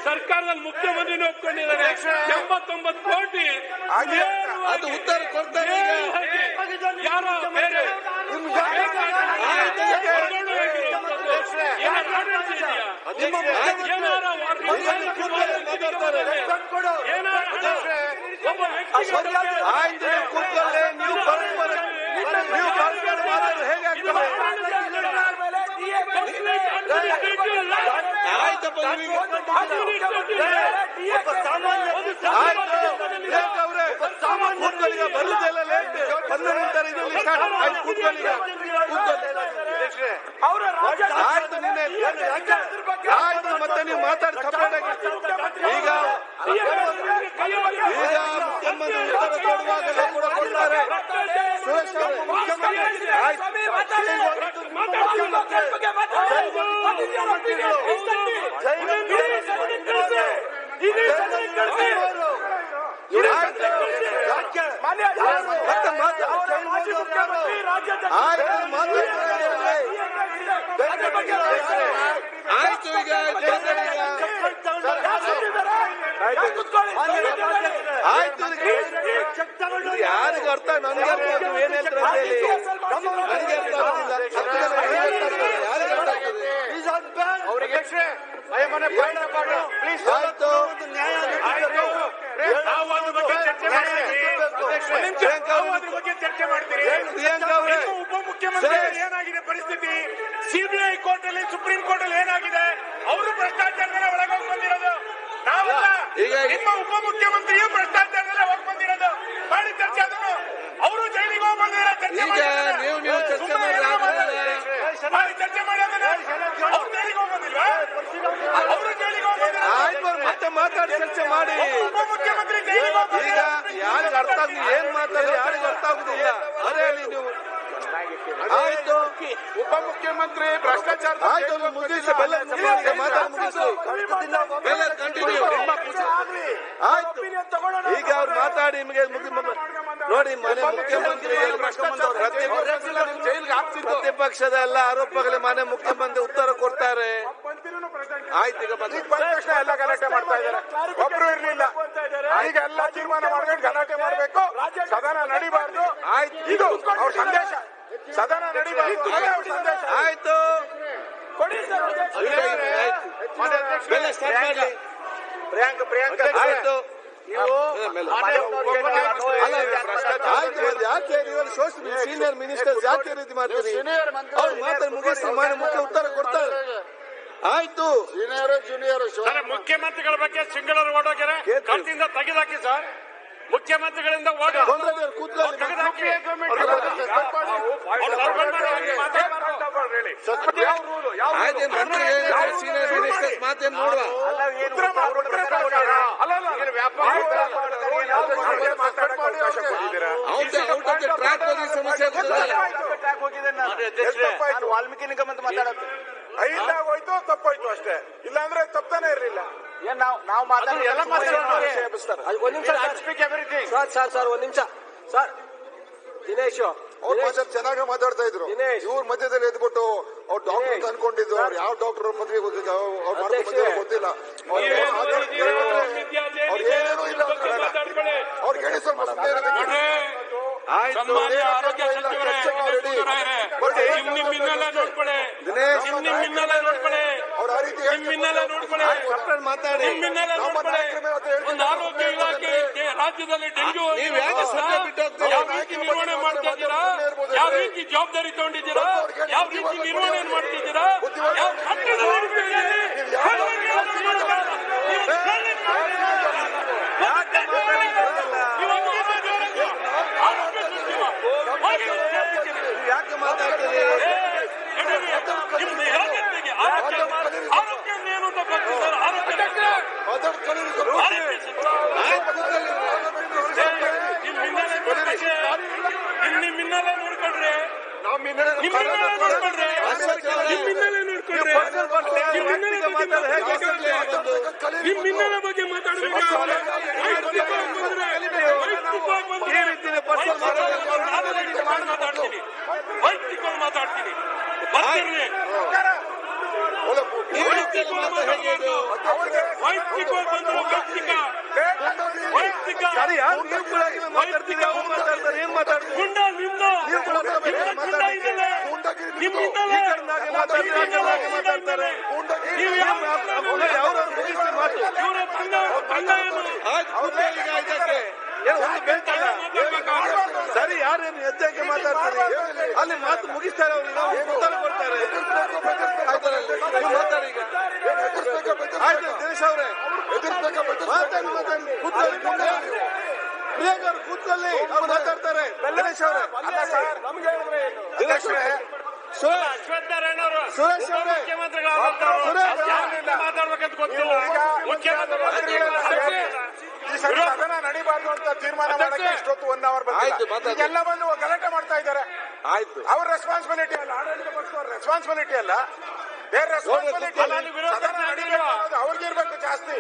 ಸರ್ಕಾರದಲ್ಲಿ ಮುಖ್ಯಮಂತ್ರಿನೇ ಒಪ್ಕೊಂಡಿದ್ದಾರೆ ಎಂಬತ್ತೊಂಬತ್ತು ಕೋಟಿ ಅದು ಉತ್ತರ ಕೊಡ್ತಾರೆ ಯಾರೋ ಬೇರೆ. ಏನಾರ ಒಬ್ಬ ವ್ಯಕ್ತಿ ಆಯ್ತು ನೀವು ಪರಸ್ಪರ ಮಾತಾಡೋದು ಹೇಗೆ ಆಗ್ತದೆ ಆಯ್ತಪ್ಪ ನಿಮಗೆ ಆಯ್ತು ಪ್ರಿಯಾಂಕ ಅವ್ರೆ ಕೂತ್ಕೊಳ್ಳಿ ಈಗ ಬರುದಿಲ್ಲ ಲೇಟ್ ಬಂದ ನಂತರ ಇದರಲ್ಲಿ ಸ್ಟಾರ್ಟ್ ಆಯ್ತು ಕೂತ್ಕೊಳ್ಳಿ ಈಗ ಕೂತ್ಕೊಳ್ಳಿ ಆಯ್ತು ನಿನ್ನೆ ಆಯ್ತು ಮತ್ತೆ ನೀವು ಮಾತಾಡಿ ಈಗ ಈಗ ಮುಖ್ಯಮಂತ್ರಿ ಕೊಡುವಾಗಲೇ ಕೂಡ ಕೊಡ್ತಾರೆ. ಸುರೇಶ್ ಅವರೇ ಮುಖ್ಯಮಂತ್ರಿ ಆಯ್ತು ಈಗ ಆಯ್ತು ಆಯ್ತು ಯಾರಿಗೂ ಅರ್ಥ? ನನಗೆ ಅರ್ಥ ಆಗ್ತದೆ. ಏನ್ ಹೇಳ್ತಾರೆ ಅಂತ ಹೇಳಿ. ನನಗೆ ಅರ್ಥ ಆಗುದಿಲ್ಲ. ಹತ್ತು ಜನ ಯಾರಿಗೆ ಅರ್ಥ ಆಗ್ತದೆ? ಯಾರಿಗೆ ಅರ್ಥ ಆಗ್ತದೆ? ಆಯ್ತು. ಪ್ರಿಯಾಂಕಾ ಚರ್ಚೆ ಮಾಡ್ತೀರಿ. ಅವರೇ ಉಪಮುಖ್ಯಮಂತ್ರಿ ಏನಾಗಿದೆ ಪರಿಸ್ಥಿತಿ? ಸಿಬಿಐ ಕೋರ್ಟ್ ಅಲ್ಲಿ ಸುಪ್ರೀಂ ಕೋರ್ಟ್ ಅಲ್ಲಿ ಏನಾಗಿದೆ? ಅವರು ಭ್ರಷ್ಟಾಚಾರದಲ್ಲೇ ಒಳಗೊಂಡು ಬಂದಿರೋದು. ನಾವಲ್ಲ. ಈಗ ನಿಮ್ಮ ಉಪಮುಖ್ಯಮಂತ್ರಿಯೂ ಭ್ರಷ್ಟಾಚಾರದಲ್ಲೇ ಹೋಗಿ ಬಂದಿರೋದು ಮಾಡಿ ಚರ್ಚೆ ಅದನ್ನು ಅವರು ಜೈಲಿಗೆ ಹೋಗಿ ಬಂದಿರೋ ಚರ್ಚೆ ಈಗ ಮಾಡಿ ಅದನ್ನ. ನೀವು ನೀವು ಚರ್ಚೆ ಸುಮ್ಮನೆ ಮಾಡಿ ಏನೋ ಆಗೋದಿಲ್ಲ. ಮಾತಾಡಿ. ಮಾಡಿ ಚರ್ಚೆ ಮಾಡಿ ಅದನ್ನ. ಅವ್ರು ಜೈಲಿಗೆ ಹೋಗಿ ಬಂದಿಲ್ವಾ ಅವರು ಜೈಲಿಗೆ ಹೋಗಿ ಬಂದಿರೋದು. ಆಯ್ತು ಅವ್ರು ಮತ್ತೆ ಮಾತಾಡಿ ಚರ್ಚೆ ಮಾಡಿ ಉಪಮುಖ್ಯಮಂತ್ರಿ ಜೈಲಿಗೆ ಹೋಗಿ ಈಗ ಯಾರಿಗ ಅರ್ಥ ಆಗುದು ಏನ್ ಮಾತಾಡಿ ಯಾರಿಗ ಅರ್ಥ ಆಗುದಿಲ್ಲ. ಅದೇ ಹೇಳಿ ನೀವು ಆಯ್ತು. ಉಪಮುಖ್ಯಮಂತ್ರಿ ಭ್ರಷ್ಟಾಚಾರ ಆಯ್ತು ಮುಗಿಸಿ ಮಾತಾಡಿ ಮುಗಿಸಿ ಬೆಲ್ಲ ಕಂಟಿನ್ಯೂ ಆಯ್ತು. ಈಗ ಅವ್ರು ಮಾತಾಡಿ ನಿಮಗೆ ಮುಗಿ ಮುಗಿ- ನೋಡಿ ಮನೆ ಮುಖ್ಯಮಂತ್ರಿ ಪ್ರತಿಪಕ್ಷದ ಎಲ್ಲ ಆರೋಪಗಳಿಗೆ ಮನೆ ಮುಖ್ಯಮಂತ್ರಿ ಉತ್ತರ ಕೊಡ್ತಾರೆ. ಆಯ್ತು ಈಗ ಬಂದು ತಕ್ಷಣ ಎಲ್ಲ ಗಲಾಟೆ ಮಾಡ್ತಾ ಇದ್ದಾರೆ ಒಬ್ರು ಇರ್ಲಿಲ್ಲ ಈಗ ಎಲ್ಲ ತೀರ್ಮಾನ ಮಾಡ್ಕೊಂಡು ಗಲಾಟೆ ಮಾಡ್ಬೇಕು ಸದನ ನಡಿಬಾರ್ದು ಆಯ್ತು ಇದು ಅವ್ರ ಸಂದೇಶ ಸದನ ನಡಿಬಾರ್ದು ಅದೇ ಅವ್ರ ಸಂದೇಶ ಆಯ್ತು ಈಗ ಈಗ ಆಯ್ತು ಬೆಲ್ಲ ಸ್ಟಾರ್ಟ್ ಮಾಡಿ ಪ್ರಿಯಾಂಕ ಪ್ರಿಯಾಂಕ ಆಯ್ತು ಸೀನಿಯರ್ ಮಿನಿಸ್ಟರ್ಸ್ ಯಾಕೆ ರೀತಿ ಮಾಡ್ತೀರಿ? ಅವ್ರು ಮಾತಾಡಿ ಮುಗಿಸಿ ಮಾಡಿ ಮುಖ್ಯ ಉತ್ತರ ಕೊಡ್ತಾರೆ. ಆಯ್ತು. ಜೂನಿಯರ್ ಸರ್ ಮುಖ್ಯಮಂತ್ರಿಗಳ ಬಗ್ಗೆ ಸಿಂಗಳರು ಓಡೋಗ್ಯಾರ ಕರ್ತಿಂದ ತೆಗೆದಾಕಿ ಸರ್. ಮುಖ್ಯಮಂತ್ರಿಗಳಿಂದ ಸೀನಿಯರ್ ಮಿನಿಸ್ಟರ್ಸ್ ಮಾತೇನು ನೋಡುವ? ಟ್ರ್ಯಾಕ್ ಹೋಗಿ ಸಮಸ್ಯೆ ವಾಲ್ಮೀಕಿ ನಿಗಮ ಅಂತ ಮಾತಾಡೋದು. ಐದಾಗ ಹೋಯ್ತು ತಪ್ಪೋಯ್ತು ಅಷ್ಟೇ. ಇಲ್ಲಾಂದ್ರೆ ತಪ್ಪಾನೆ ಇರಲಿಲ್ಲ. ಏನ್ ನಾವು ನಾವು ಮಾತಾಡೋದು ಎಲ್ಲ ಒಂದ್ ನಿಮಿಷ ಸರ್. ಸರ್ ಸರ್ ಒಂದ್ ನಿಮಿಷ. ಸರ್ ದಿನೇಶ್ ಅವ್ರು ಮಾತಾಡ್ ಚೆನ್ನಾಗಿ ಮಾತಾಡ್ತಾ ಇದ್ರು. ದಿನೇಶ್. ಇವ್ರ ಮಧ್ಯದಲ್ಲಿ ಎದ್ಬಿಟ್ಟು ಅವ್ರು ಡಾಕ್ಟರ್ ಅನ್ಕೊಂಡಿದ್ರು. ಅನ್ಕೊಂಡಿದ್ದು ಅವ್ರು ಯಾವ ಡಾಕ್ಟರ್ ಮದ್ವೆ ಗೊತ್ತಿಲ್ಲ ಅವ್ರು ಮಾಡ್ಕೊಂಡ್ ಗೊತ್ತಿಲ್ಲ ಅವ್ರು ನೀವೇನು ಮಾತಾಡ್ತಾ ಇದೀರೋ, ಇದ್ದಾರೆ. ವಿದ್ಯಾರ್ಥಿ ಅವ್ರು ಏನೂ ಇಲ್ಲ. ಅವ್ರಿಗೆ ಹೇಳಿ ಸ್ವಲ್ಪ ಸನ್ಮಾನ್ಯ ಆರೋಗ್ಯ ಸಚಿವರೇ ಬರ್ರಿ. ನಿಮ್ ನಿಮ್ ಹಿನ್ನೆಲೆ ನೋಡ್ಕೊಳ್ಳಿ ದಿನೇಶ್ ನಿಮ್ ನಿಮ್ ಹಿನ್ನೆಲೆ ನೋಡ್ಕೊಳ್ಳಿ ಅವ್ರು ಆ ರೀತಿ ನಿಮ್ ಹಿನ್ನೆಲೆ ನೋಡ್ಕೊಳ್ಳಿ ಸಪ್ರೇಟ್ ಮಾತಾಡಿ ನಿಮ್ ಹಿನ್ನೆಲೆ ನಮ್ಮ ನೋಡ್ಕೊಳ್ಳಿ ನಾಯಕರ ಮೇಲೆ ಅದು ಹೇಳ್ತೀನಿ. ಒಂದು ಆರೋಗ್ಯ ಇಲಾಖೆ ದೆ- ರಾಜ್ಯದಲ್ಲಿ ಡೆಂಗ್ಯೂ ನೀವ್ ಯಾಕೆ ಸುಮ್ನೆ ಬಿಟ್ಟು ಹೋಗ್ತೀರಾ? ಯಾವ ರೀತಿ ನಿರ್ವಹಣೆ ಮಾಡ್ತಾ ಇದ್ದೀರಾ ಯಾವ ರೀತಿ ಜವಾಬ್ದಾರಿ ತಗೊಂಡಿದ್ದೀರಾ ಯಾವ ರೀತಿ ನಿರ್ವಹಣೆ ಮಾಡ್ತಿದ್ದೀರಾ ಯಾವ ಮಟ್ಟದಲ್ಲಿ ನಡೀತಿದೆ? ನೀವು ಆರೋಗ್ಯ ಸಚಿವ. ಹೋಗಿ ಯಾಕೆ ಮಾತಾಡ್ತೀರಿ ನಿಮ್ಮ ಹೆರಗತ್ತಿಗೆ ಆರೋಗ್ಯ ಆರೋಗ್ಯ ಏನು ಅಂತ ಗೊತ್ತು ಸರ್ ಆರೋಗ್ಯ ನಿಮ್ ಹಿನ್ನೆಲೆ ನೋಡ್ಕೊಳ್ಳಿ. ನಿಮ್ ನಿಮ್ ಹಿನ್ನೆಲೆ ನೋಡ್ಕೊಳ್ರಿ ನಿಮ್ಮಿಂದಲೇ ನೋಡ್ಕೊಳ್ರಿ ನಿಮ್ಮಿಂದಲೇ ನೋಡ್ಕೊಳ್ರಿ ನಿಮ್ಮಿಂದಲೇ ಬಗ್ಗೆ. ನಿಮ್ ಹಿನ್ನೆಲೆ ಬಗ್ಗೆ ಮಾತಾಡಬೇಕಾದ್ರೆ ವೈಯಕ್ತಿಕವಾಗಿ ಮಾತಾಡ್ತೀನಿ ವೈಯಕ್ತಿಕವಾಗಿ ಮಾತಾಡ್ತೀರಿ? ಅವ್ರು ಮಾತಾಡ್ತಾರೆ? ಏನ್ ಮಾತಾಡ್ತೀರಿ? ಗುಂಡ ನಿಮ್ದು ಗುಂಡ ನಿಮ್ಮಿಂದಲೇ. ಮಾತಾಡ್ತಾರೆ. ನೀವು ಮುಗಿಸಿ ಮಾತು. ಇವರ ತಂಗ ತಂಗ ಏನು? ಸರಿ ಯಾರೇನು ಎದ್ದಕ್ಕೆ ಮಾತಾಡ್ತಾರೆ? ಅಲ್ಲಿ ಮಾತು ಮುಗಿಸ್ತಾರೆ ಅವ್ರು ನಾವು ಉತ್ತರ ಕೊಡ್ತಾರೆ ಆಯ್ತಲ್ಲ, ನೀವು ಮಾತಾಡಿ ಈಗ ಆಯ್ತು ದಿನೇಶ್ ಅವರೇ ಮಾತಾಡಿ ಮಾತಾಡಿ ಕೂತ್ಕೊಳ್ಳಿ ಕೂತ್ಕೊಳ್ಳಿ ಪ್ರಿಯಾಂಕ ಅವ್ರು ಮಾತಾಡ್ತಾರೆ. ಗಣೇಶ್ ಅವರೇ ದಿನೇಶ್ ಅವರೇ. ಸುರೇಶ್ ಅಶ್ವತ್ಥನಾರಾಯಣ ಅವರು. ಸುರೇಶ್ ಅವರೇ. ಯಾರಿಂದ ಮಾತಾಡ್ಬೇಕಂತ ಗೊತ್ತಿಲ್ಲ. ಮುಖ್ಯಮಂತ್ರಿಗಳು ಈ ಸರಿ ಸದನ ನಡಿಬಾರ್ದು ಅಂತ ತೀರ್ಮಾನ ಮಾಡಕ್ಕೆ ಇಷ್ಟೊತ್ತು ಒನ್ ಅವರ್ ಆಯ್ತು, ಮಾತಾಡಿ. ಎಲ್ಲ ಬಂದು ಗಲಾಟೆ ಮಾಡ್ತಾ ಇದ್ದಾರೆ. ಆಯ್ತು. ಅವ್ರ ರೆಸ್ಪಾನ್ಸಿಬಿಲಿಟಿ ಅಲ್ಲ. ಆಡಳಿತ ಪಕ್ಷದವ್ರ ರೆಸ್ಪಾನ್ಸಿಬಿಲಿಟಿ ಅಲ್ಲ. ಬೇರೆ ರೆಸ್ಪಾನ್ಸಿಬಿಲಿಟಿ ಅವ್ರಿಗಿರ್ಬೇಕು ಜಾಸ್ತಿ.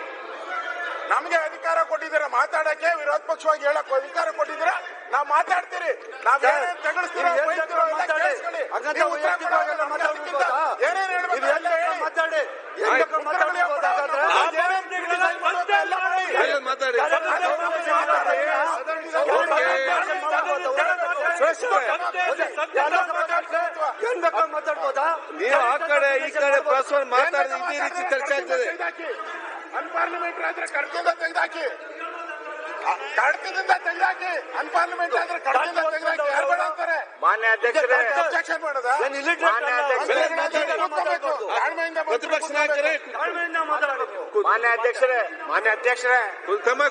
ನಮ್ಗೆ ಅಧಿಕಾರ ಕೊಟ್ಟಿದ್ದೀರ ಮಾತಾಡಕ್ಕೆ ವಿರೋಧ ಪಕ್ಷವಾಗಿ ಹೇಳಕ್ ಅಧಿಕಾರ ಕೊಟ್ಟಿದ್ದೀರ ನಾವ್ ಮಾತಾಡ್ತೀರಿ ನಾವ್ ಮಾತಾಡ್ಬೋದು ನೀವು ಆ ಕಡೆ ಈ ಕಡೆ ಮಾತಾಡಿದ್ರೆ ಇದೇ ರೀತಿ ಚರ್ಚೆ ಆಗ್ತದೆ ಅನ್ಪಾರ್ಲಿಮೆಂಟ್ರಿ ಆದ್ರೆ ಕಡ್ತದಿಂದ ತೆಗೆದಾಕಿ. ಕಡ್ತದಿಂದ ತೆಗೆದಾಕಿ. ಅನ್ಪಾರ್ಲಿಮೆಂಟ್ ಆದ್ರೆ ಕಡ್ತದಿಂದ ತೆಗೆದಾಕಿ. ಯಾರು ಬೇಡ ಅಂತಾರೆ? ಮಾನ್ಯ ಅಧ್ಯಕ್ಷರೇ ಅಬ್ಜೆಕ್ಷನ್ ಮಾಡೋದ? ಏನ್ illiterate ಮಾನ್ಯ ಅಧ್ಯಕ್ಷರೇ. ತಾಳ್ಮೆಯಿಂದ ಪ್ರತಿಪಕ್ಷ ಮಾನ್ಯ ಅಧ್ಯಕ್ಷರೇ ಮಾನ್ಯ ಅಧ್ಯಕ್ಷರೇ. ತಮ್ಮ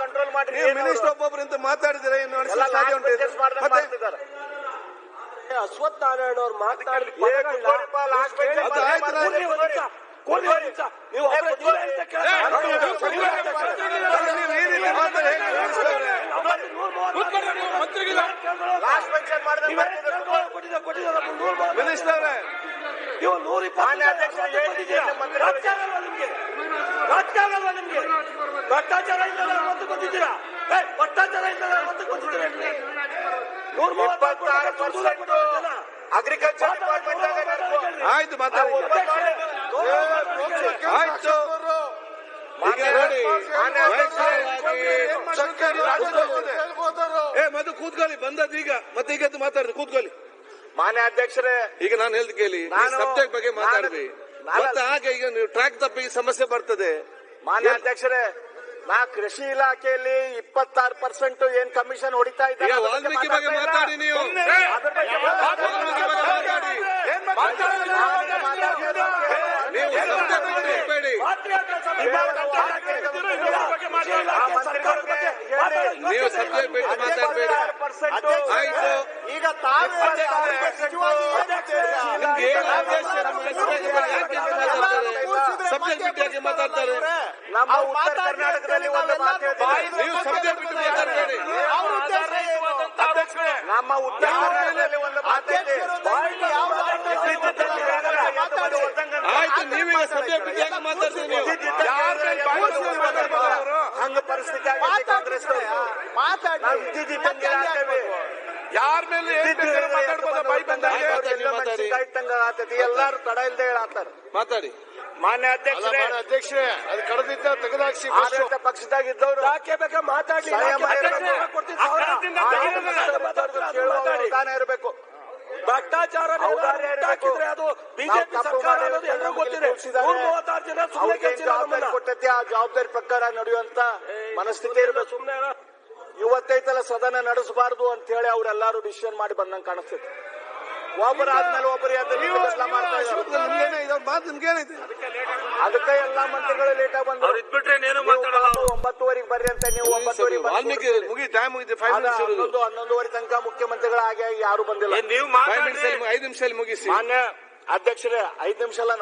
ಕಂಟ್ರೋಲ್ ಮಾಡಿ ಮಿನಿಸ್ಟರ್ ಒಬ್ಬೊಬ್ರು ಅಂತ ಮಾತಾಡಿದ್ರೆ ಇನ್ನು ನಡೆಸಲು ಸಾಧ್ಯ ಉಂಟು ಮತ್ತೆ ಅಶ್ವಥ್ ನಾರಾಯಣ ಅವ್ರು ಮಾತಾಡಿದ ಅದು ಆಯ್ತು ನಾನು- ನೀವು ನೂರು ರಾಜಕಾರಣ ನಿಮ್ಗೆ. ರಾಜಕಾರಣ ನಿಮ್ಗೆ. ಭ್ರಷ್ಟಾಚಾರ ಇಲ್ಲ ಮತ್ತೆ ಬಂದಿದ್ದೀರಾ? ಭ್ರಷ್ಟಾಚಾರ ಇಲ್ಲ ಮತ್ತೆ ಬಂದಿದ್ದೀರಾ ನಿಮ್ಗೆ ನೂರ ಇಪ್ಪತ್ತಾರು ಪರ್ಸೆಂಟ್ ಅಗ್ರಿಕಲ್ಚರ್ ಡಿಪಾರ್ಟ್ಮೆಂಟ್ ಆಯ್ತು ಮಾತಾಡಿ. ಆಯ್ತು. ನೋಡಿ. ಏ ಮದು ಕೂತ್ಕೊಳ್ಳಿ. ಬಂದದ್ದು ಈಗ. ಮತ್ತೆ ಈಗ ಮಾತಾಡಿದ್ರು ಕೂತ್ಕೊಳ್ಳಿ. ಮಾನ್ಯ ಅಧ್ಯಕ್ಷರೇ ಈಗ ನಾನು ಹೇಳ್ದು ಕೇಳಿ. ಸಬ್ಜೆಕ್ಟ್ ಬಗ್ಗೆ ಮಾತಾಡ್ರಿ. ನಾನು- ಮತ್ತೆ ಹಾಗೆ ಈಗ ನೀವು ಟ್ರ್ಯಾಕ್ ತಪ್ಪಿ ಸಮಸ್ಯೆ ಬರ್ತದೆ. ಮಾನ್ಯ ಅಧ್ಯಕ್ಷರೇ ನಾ ಕೃಷಿ ಇಲಾಖೆಯಲ್ಲಿ ಇಪ್ಪತ್ತಾರು ಪರ್ಸೆಂಟ್ ಏನ್ ಕಮಿಷನ್ ಹೊಡಿತಾ ಇದ್ದಾರೆ ಈಗ ತಾವೇ ಸಬ್ಜೆಕ್ಟ್ ಮಾತಾಡ್ತಾರೆ? ನಮ್ಮ ಉತ್ತರ ಕರ್ನಾಟಕದಲ್ಲಿ ಒಂದು ಮಾತು ಹೇಳ್ತೀನಿ. ನೀವು ಸಬ್ಜೆಕ್ಟ್ ಬಿಟ್ಟು ಮಾತಾಡ್ಬೇಡಿ ನಮ್ಮ ಉತ್ತರ ಕರ್ನಾಟಕದಲ್ಲಿ ಒಂದು ಆಯ್ತು ನೀವೀಗ ಸಬ್ಜೆಕ್ಟ್ ಬಿಟ್ಟು ಯಾಕೆ ಮಾತಾಡ್ತೀರಿ ನೀವು? ಹಂಗ ಪರಿಸ್ಥಿತಿ ಕಾಂಗ್ರೆಸ್ ನಾವು ಯಾರ ಮೇಲೆ ಏನ್ ಬೈ ಬಂದಾಗ ಮಾತಾಡಿ, ನೀವು ಎಲ್ಲಾರು ತಡ ಇಲ್ದೆ ಹೇಳತ್ತಾರ. ಮಾತಾಡಿ. ಮಾನ್ಯ ಅಧ್ಯಕ್ಷರೇ ಅಧ್ಯಕ್ಷರೇ ಅದು ಕಡದಿದ್ದ ತೆಗೆದಾಕ್ಸಿ ಆಡಳಿತ ಪಕ್ಷದಾಗ ಇದ್ದವರು ಯಾಕೆ ಬೇಕಾ ಮಾತಾಡಿ? ಇರ್ಬೇಕು. ಭ್ರಷ್ಟಾಚಾರ ಹಾಕಿದ್ರೆ ಅದು ಬಿಜೆಪಿ ಸರ್ಕಾರ ಅನ್ನೋದು ಎಲ್ಲರಿಗೂ ಗೊತ್ತಿದೆ. ಮೂವತ್ತಾರು ಜನ ಸುಮ್ಮನೆ. ಕೊಟ್ಟೈತಿ ಆ ಜವಾಬ್ದಾರಿ ಪ್ರಕಾರ ನಡೆಯುವಂತ ಮನಸ್ಥಿತಿ ಇರಬೇಕು. ಸುಮ್ಮನೆ. ಇವತ್ತೈತಲ್ಲ ಸದನ ನಡೆಸಬಾರದು ಅಂತ ಹೇಳಿ ಅವ್ರೆಲ್ಲಾರು ಡಿಸಿಷನ್ ಮಾಡಿ ಬಂದಂಗೆ ಕಾಣಿಸ್ತೈತಿ ಒಬ್ಬರ ಆದ್ಮೇಲೆ ಒಬ್ಬರು ಮಾತು ನಿಮ್ಗೇನೈತೆ ಅದಕ್ಕೆ ಎಲ್ಲಾ ಮಂತ್ರಿಗಳು ಲೇಟ್ ಆಗಿ ಬಂದ್ರು. ಒಂಬತ್ತುವರೆಗೆ ಬರ್ರಿ ಅಂತ ನೀವು ಒಂಬತ್ತುವರೆಗೆ ಟೈಮ್ ಮುಗಿದು ಫೈವ್ ಮಿನಿಟ್ಸ್ ಹನ್ನೊಂದು ಹನ್ನೊಂದುವರೆ ತನಕ ಮುಖ್ಯಮಂತ್ರಿಗಳು ಆಗಿ ಯಾರು ಬಂದಿಲ್ಲ. ನೀವು ಐದು ನಿಮಿಷ ಮುಗಿಸಿ. ಮಾನ್ಯ ಅಧ್ಯಕ್ಷರೇ ಐದು ನಿಮಿಷ ಅಲ್ಲ